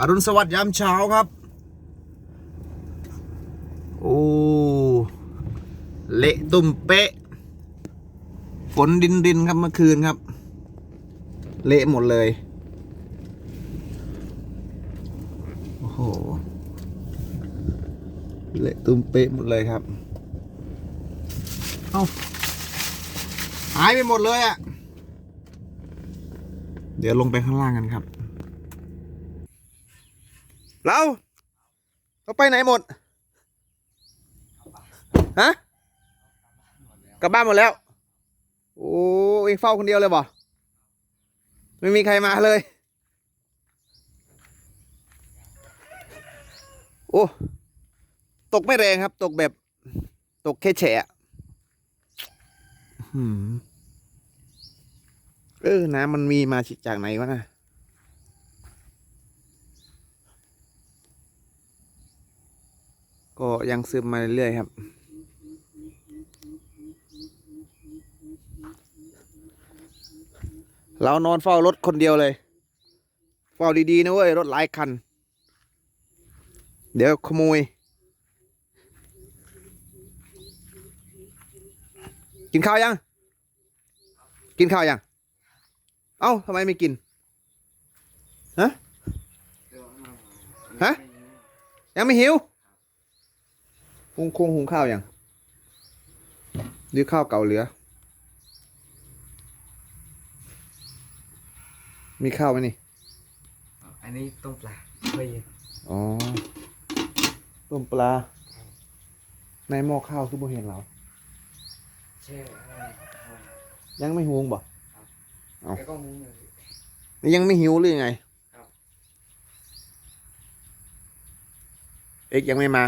อรุณสวัสดิ์ยามเช้าครับ โอ้เละตุ่มเป๊ะ ฝนดินดินครับเมื่อคืนครับ เละหมดเลย โอ้โห เละตุ่มเป๊ะหมดเลยครับ เอาหายไปหมดเลยอะ่ะ เดี๋ยวลงไปข้างล่างกันครับ เราเราไปไหนหมดฮะกลับบ้านหมดแล้ว โอ้เองเฝ้าคนเดียวเลยบ่ไม่มีใครมาเลย โอ้ตกไม่แรงครับ ตกแบบ ตกแค่แฉะอื้อหือเออน้ำมันมีมาจากไหนวะนะ ก็ยังซึมมาเรื่อยๆครับเรานอนเฝ้ารถคนเดียวเลย เฝ้าดีๆนะเว้ย รถหลายคัน เดี๋ยวขโมย กินข้าวยัง กินข้าวยัง เอ้าทำไมไม่กิน ฮะ ฮะ ยังไม่หิว หุงคงหุงข้าวยังหรือข้าวเก่าเหลือ มีข้าวไหมนี่ อันนี้ต้มปลาไม่เย็นอ๋อ ต้มปลา ในหม้อข้าวคือบ่เห็นเราแช่อะไรยังไม่หุงบ่เอาแล้วก็มุ้งเลยนี่ยังไม่หิวหรือยังไงครับเอ็กยังไม่มา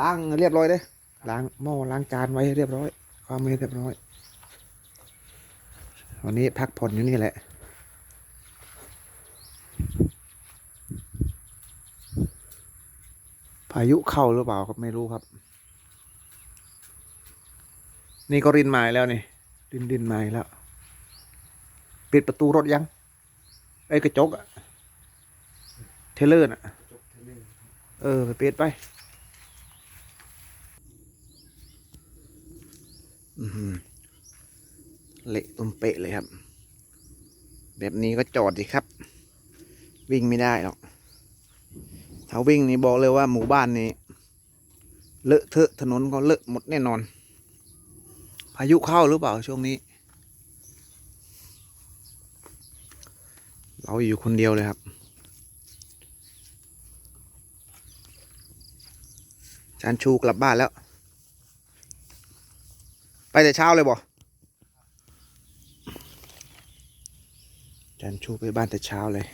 ล้างเรียบร้อยเด้ล้างหม้อล้างจานไว้เรียบร้อย ความไม่เรียบร้อย วันนี้พักผ่อนอยู่นี่แหละพายุเข้าหรือเปล่าครับไม่รู้ครับ นี่ก็รินไมาอีกแล้วนี่รินรินไมาอีกแล้ว ปิดประตูรถยังไอ้กระจกอะเทเลอร์น่ะ เอร์เออไปปิดไป อือหือ เละตุ้มเปะเลยครับ แบบนี้ก็จอดสิครับ วิ่งไม่ได้หรอก ถ้าวิ่งนี่บอกเลยว่าหมู่บ้านนี้ เลอะเทอะถนนก็เลอะหมดแน่นอน พายุเข้าหรือเปล่าช่วงนี้ เราอยู่คนเดียวเลยครับจานชูกลับบ้านแล้ว ไปแต่เช้าเลยบ่จานชูไปบ้านแต่เช้าเลย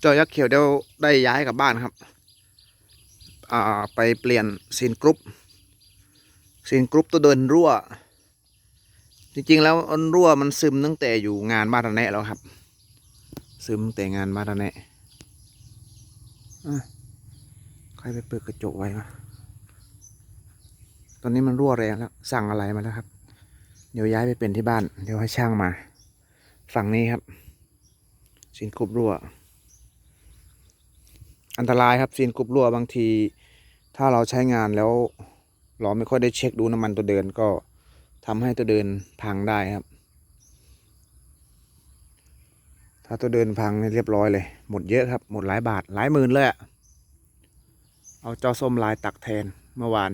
เจ้ายักษ์เขียวเดี๋ยวได้ย้ายกลับบ้านครับอ่า ไปเปลี่ยนซีนกรุ๊ปซีนกรุ๊ปตัวเดินรั่ว จริงๆแล้วอันรั่วมันซึมตั้งแต่อยู่งานบ้านระแนะแล้วครับ ซึมแต่งานบ้านระแนะอะใครไปเปิดกระจกไว้วะตอนนี้มันรั่วแรงแล้วสั่งอะไรมาแล้วครับ เดี๋ยวย้ายไปเป็นที่บ้าน เดี๋ยวให้ช่างมา ฝั่งนี้ครับซีนกรุ๊ปรั่ว อันตรายครับซีนกรุ๊ปรั่วบางที ถ้าเราใช้งานแล้วเราไม่ค่อยได้เช็คดูน้ำมันตัวเดินก็ทำให้ตัวเดินพังได้ครับ ถ้าตัวเดินพังเรียบร้อยเลย หมดเยอะครับหมดหลายบาทหลายหมื่นเลยอะเอาเจ้าส้มลายตักแทนเมื่อวาน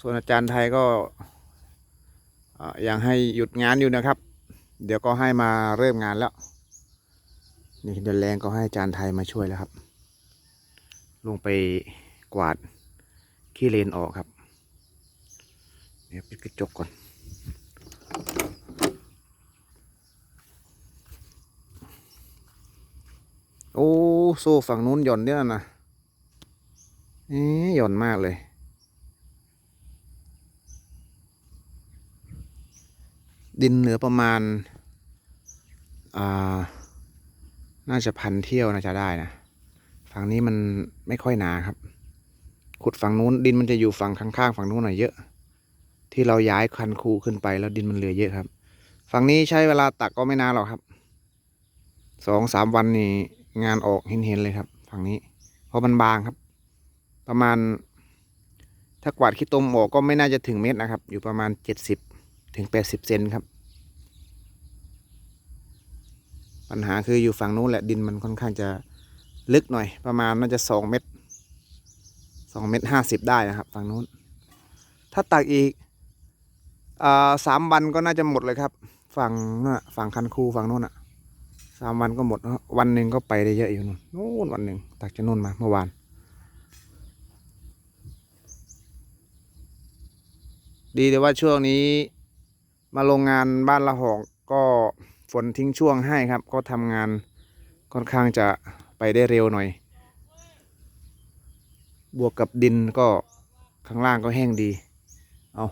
ส่วนอาจารย์ไทยก็ยังให้หยุดงานอยู่นะครับ เดี๋ยวก็ให้มาเริ่มงานแล้ว นี่เดินแรงก็ให้อาจารย์ไทยมาช่วยแล้วครับ ลงไป กวาดขี้เลนออกครับ เดี๋ยวปิดกระจกก่อน โอ้โซ่ฝั่งนู้นหย่อนเนี่ยนะเอ๊หย่อนมากเลย ดินเหลือประมาณ อ่า น่าจะพันเที่ยวน่าจะได้นะ ฝั่งนี้มันไม่ค่อยหนาครับ ขุดฝั่งนู้นดินมันจะอยู่ฝั่งข้างๆฝั่งนู้นหน่อยเยอะ ที่เราย้ายคันคูขึ้นไปแล้วดินมันเหลือเยอะครับ ฝั่งนี้ใช้เวลาตักก็ไม่นานหรอกครับสองสามวันนี่งานออกเห็นๆเลยครับ ฝั่งนี้ เพราะมันบางครับ ประมาณ ถ้ากวาดขี้ตมออกก็ไม่น่าจะถึงเมตรนะครับ อยู่ประมาณเจ็ดสิบถึงแปดสิบเซนครับ ปัญหาคืออยู่ฝั่งนู้นแหละดินมันค่อนข้างจะลึกหน่อย ประมาณน่าจะสองเมตร สองเมตรห้าสิบได้นะครับฝั่งนู้น ถ้าตักอีกอสามวันก็น่าจะหมดเลยครับ ฝั่งน่ะฝั่งคันคูฝั่งนู้นอะสามวันก็หมดวันหนึ่งก็ไปได้เยอะอยู่นู่นนู่นวันหนึ่งตักจะนู่นมาเมื่อวานดีแต่ว่าช่วงนี้มาโรงงานบ้านละหอกก็ฝนทิ้งช่วงให้ครับ ก็ทำงานค่อนข้างจะไปได้เร็วหน่อย บวกกับดินก็ข้างล่างก็แห้งดี เอา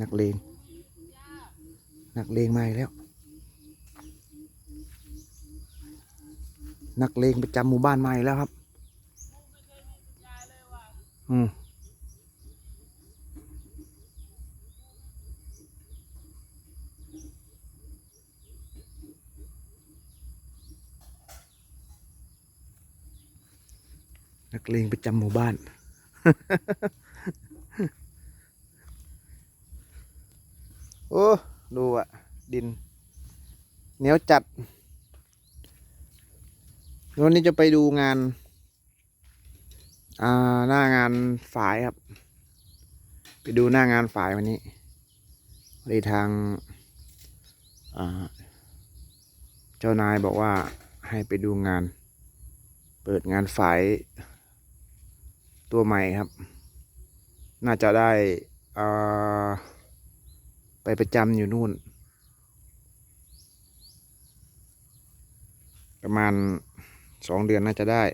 นักเลงนักเลงมาอีกแล้ว นักเลงประจำหมู่บ้านมาอีกแล้วครับ อืม นักเลงประจำหมู่บ้าน โอ้ ดูอะดิน เหนียวจัด วันนี้จะไปดูงาน อ่า หน้างานฝายครับ ไปดูหน้างานฝายวันนี้พอดีทาง อ่า เจ้านายบอกว่าให้ไปดูงานเปิดงานฝาย ตัวใหม่ครับ น่าจะได้อ่าไปประจำอยู่นู่น ประมาณสองเดือนน่าจะได้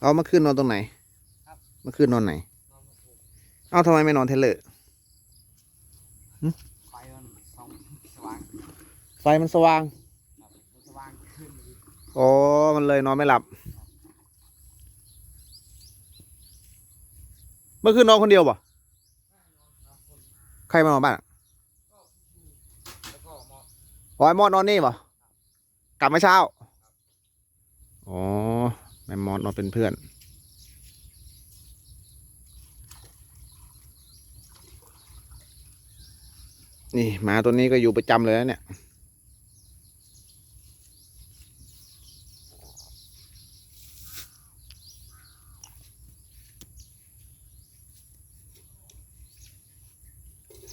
เอาเมื่อคืนนอนตรงไหนครับเมื่อคืนนอนไหนนอนมาถูกเอ้าทำไมไม่นอนเทเลอร์ ไฟมันสองสว่างไฟมันสว่างครับมันสว่างขึ้นอ๋อมันเลยนอนไม่หลับ เมื่อคืนนอนคนเดียวป่ะใครมานอนบ้านอะแล้วก็มองอ๋อไอ้มอดนอนนี่ป่ะกลับมาเช้า อ๋อแม่มอดนอนเป็นเพื่อน นี่หมาตัวนี้ก็อยู่ประจำเลยนะเนี่ย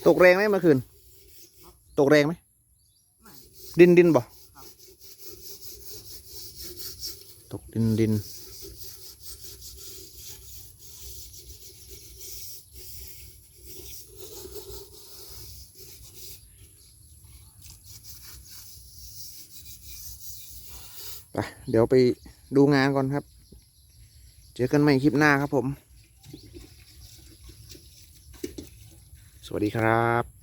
ตกแรงไหมเมื่อคืน ตกแรงไหม ดินดินบ่ตกดินดิน ไปเดี๋ยวไปดูงานก่อนครับ เจอกันใหม่คลิปหน้าครับผม สวัสดีครับ